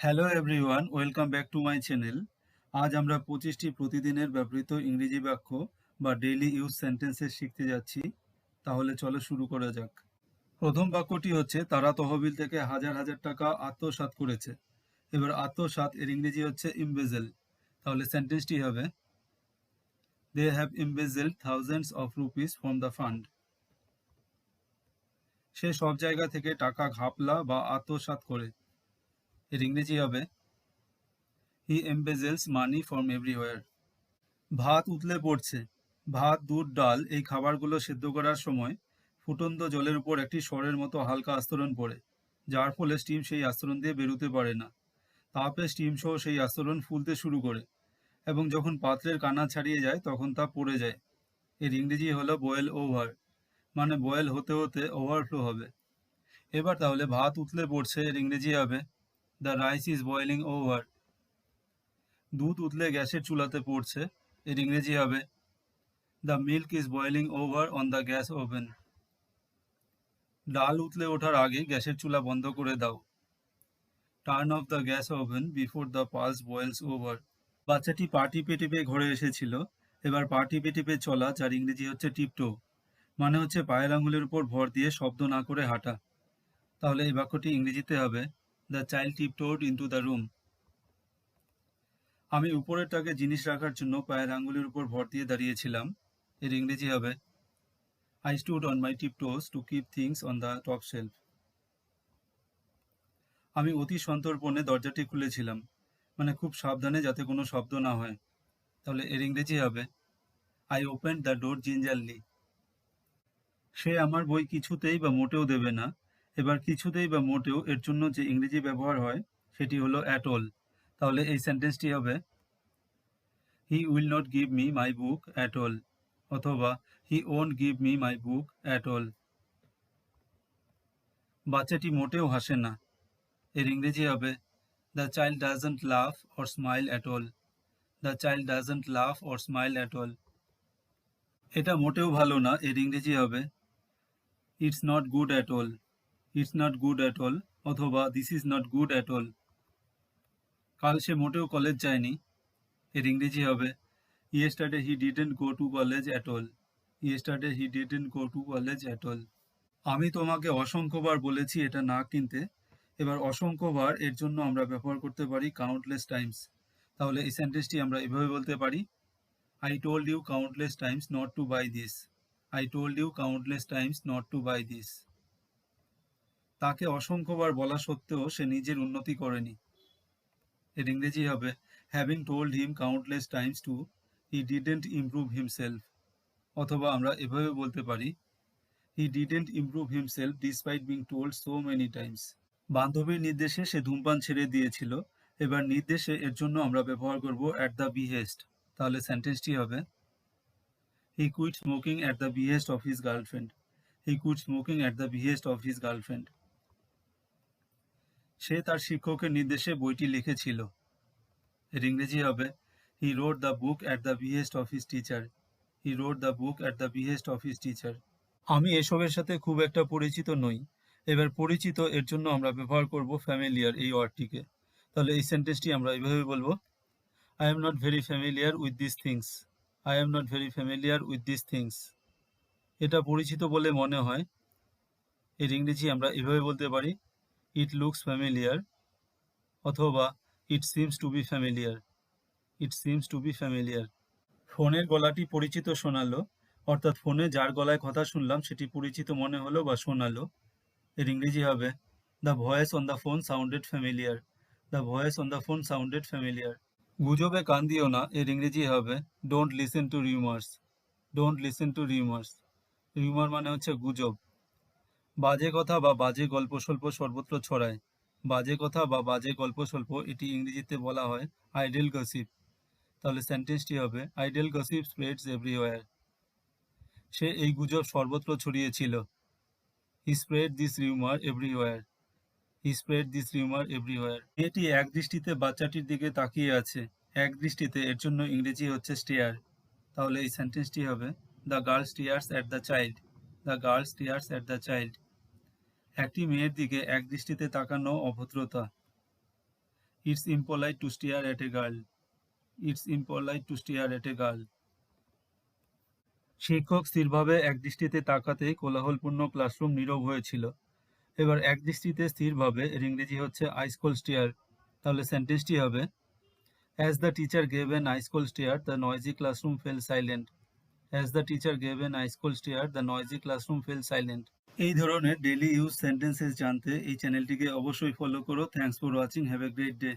Hello everyone welcome back to my channel আজ আমরা পঁচিশটি প্রতিদিনের ব্যবহৃত ইংরেজি বাক্য বা ডেইলি ইউজ সেন্টেন্সেস শিখতে যাচ্ছি। তাহলে চলো শুরু করা যাক। প্রথম বাক্যটি হচ্ছে, তারা তহবিল থেকে হাজার হাজার টাকা আত্মসাৎ করেছে। এবার আত্মসাৎ এর ইংরেজি হচ্ছে ইমবেজেল তাহলে সেন্টেন্সটি হবে they have embezzle thousands of rupees from the fund সে সব জায়গা থেকে টাকা ঘাপলা বা আত্মসাৎ করে। এর ইংরেজি হবে। হি এমবেজেলস মানি ফ্রম এভরিওয়ার ভাত উতলে পড়ছে। ভাত, দুধ, ডাল এই খাবারগুলো সেদ্ধ করার সময় ফুটন্ত জলের উপর একটি স্বরের মতো হালকা আস্তরণ পড়ে, যার ফলে স্টিম সেই আস্তরণ দিয়ে বেরোতে পারে না। তাপে স্টিম সহ সেই আস্তরণ ফুলতে শুরু করে এবং যখন পাত্রের কানা ছাড়িয়ে যায়, তখন তা পড়ে যায়। এর ইংরেজি হলো বয়েল ওভার মানে বয়েল হতে হতে ওভারফ্লো হবে। এবার তাহলে ভাত উতলে পড়ছে, এর ইংরেজি হবে the rice is boiling over দুধ উতলে গ্যাসের চুলাতে পড়ছে। এর ইংরেজি হবে the milk is boiling over on the gas oven ডাল উতলে ওঠার আগে গ্যাসের চুলা বন্ধ করে দাও। Turn off the gas oven before the pulse boils over বাচ্চাটি পা টিপে টিপে ঘরে এসেছিল। এবার পা টিপে টিপে চলা, যার ইংরেজি হচ্ছে টিপটো মানে হচ্ছে পায়ের আঙুলের উপর ভর দিয়ে শব্দ না করে হাঁটা। তাহলে এই বাক্যটি ইংরেজিতে হবে the child tiptoed into the room আমি উপরেরটাকে জিনিস রাখার জন্য পায়ের আঙ্গুলের উপর ভর দিয়ে দাঁড়িয়েছিলাম। এর ইংরেজি হবে I stood on my tiptoes to keep things on the top shelf আমি অতি সন্তর্পণে দরজাটি খুলেছিলাম মানে খুব সাবধানে যাতে কোনো শব্দ না হয়। তাহলে এর ইংরেজি হবে I open the door gingerly সে আমার বই কিছুতেই বা মোটেও দেবে না এবার কিছুতেই বা মোটেও এর জন্য যে ইংরেজি ব্যবহার হয়, সেটি হলো অ্যাট অল তাহলে এই সেন্টেন্সটি হবে he will not give me my book at all অথবা he won't give me my book at all বাচ্চাটি মোটেও হাসে না। এর ইংরেজি হবে the child doesn't love or smile at all the child doesn't love or smile at all এটা মোটেও ভালো না, এর ইংরেজি হবে it's not good at all it's not good at all অথবা this is not good at all কাল সে মোটেও কলেজ যায়নি, এর ইংরেজি হবে। Yesterday he didn't go to college at all yesterday he didn't go to college at all আমি তোমাকে অসংখ্যবার বলেছি এটা না কিনতে। এবার অসংখ্যবার এর জন্য আমরা ব্যবহার করতে পারি কাউন্টলেস টাইমস তাহলে এই সেন্টেন্সটি আমরা এভাবে বলতে পারি। I told you countless times not to buy this I told you countless times not to buy this তাকে অসংখ্যবার বলা সত্ত্বেও সে নিজের উন্নতি করেনি। এর ইংরেজি হবে having told him countless times to he didn't improve himself অথবা আমরা এভাবে বলতে পারি he didn't improve himself despite being told so many times বান্ধবীর নির্দেশে সে ধূমপান ছেড়ে দিয়েছিল। এবার নির্দেশে এর জন্য আমরা ব্যবহার করব অ্যাট দ্য বিহেস্ট তাহলে সেন্টেন্সটি হবে he quit smoking at the behest of his girlfriend he quit smoking at the behest of his girlfriend সে তার শিক্ষকের নির্দেশে বইটি লিখেছিল। এর ইংরেজি হবে he wrote the book at the behest of his teacher he wrote the book at the behest of his teacher আমি এসবের সাথে খুব একটা পরিচিত নই। এবার পরিচিত এর জন্য আমরা ব্যবহার করব ফ্যামিলিয়ার এই ওয়ার্ডটিকে। তাহলে এই সেন্টেন্সটি আমরা এইভাবে বলব I am not very familiar with this things I am not very familiar with this things এটা পরিচিত বলে মনে হয়। এর ইংরেজি আমরা এভাবে বলতে পারি ইট লুকস ফ্যামিলিয়ার অথবা it seems to be familiar it seems to be familiar ফোনের গলাটি পরিচিত শোনালো, অর্থাৎ ফোনে যার গলায় কথা শুনলাম সেটি পরিচিত মনে হলো বা শোনালো। এর ইংরেজি হবে the voice on the phone sounded familiar the voice on the phone sounded familiar গুজবে কান দিও না, এর ইংরেজি হবে don't listen to rumours don't listen to rumours rumour মানে হচ্ছে গুজব। বাজে কথা বা বাজে গল্প স্বল্প সর্বত্র ছড়ায়। বাজে কথা বা বাজে গল্প স্বল্প এটি ইংরেজিতে বলা হয় আইডেল গসিপ তাহলে সেন্টেন্সটি হবে আইডেল গসিপ স্প্রেডস এভরিওয়ার সে এই গুজব সর্বত্র ছড়িয়েছিল। He spread this rumour everywhere he spread this rumour everywhere এটি এক দৃষ্টিতে বাচ্চাটির দিকে তাকিয়ে আছে। এক দৃষ্টিতে এর জন্য ইংরেজি হচ্ছে স্টেয়ার তাহলে এই সেন্টেন্সটি হবে the girl stares at the child the girl stares at the child একটি মেয়ের দিকে এক দৃষ্টিতে তাকানো অভদ্রতা। It's impolite to stare at a girl it's impolite to stare at a girl শিক্ষক স্থিরভাবে একদৃষ্টিতে তাকাতে কোলাহলপূর্ণ ক্লাসরুম নীরব হয়েছিল। এবার একদৃষ্টিতে স্থিরভাবে এর ইংরেজি হচ্ছে আইসকোল স্টিয়ার তাহলে সেন্টেন্সটি হবে as the teacher gave an ice cold stare the noisy classroom fell silent as the teacher gave an ice cold stare the noisy classroom fell silent এই ধরনের ডেলি ইউজ সেন্টেন্সেস জানতে এই চ্যানেলটিকে অবশ্যই ফলো করো। Thanks for watching have a great day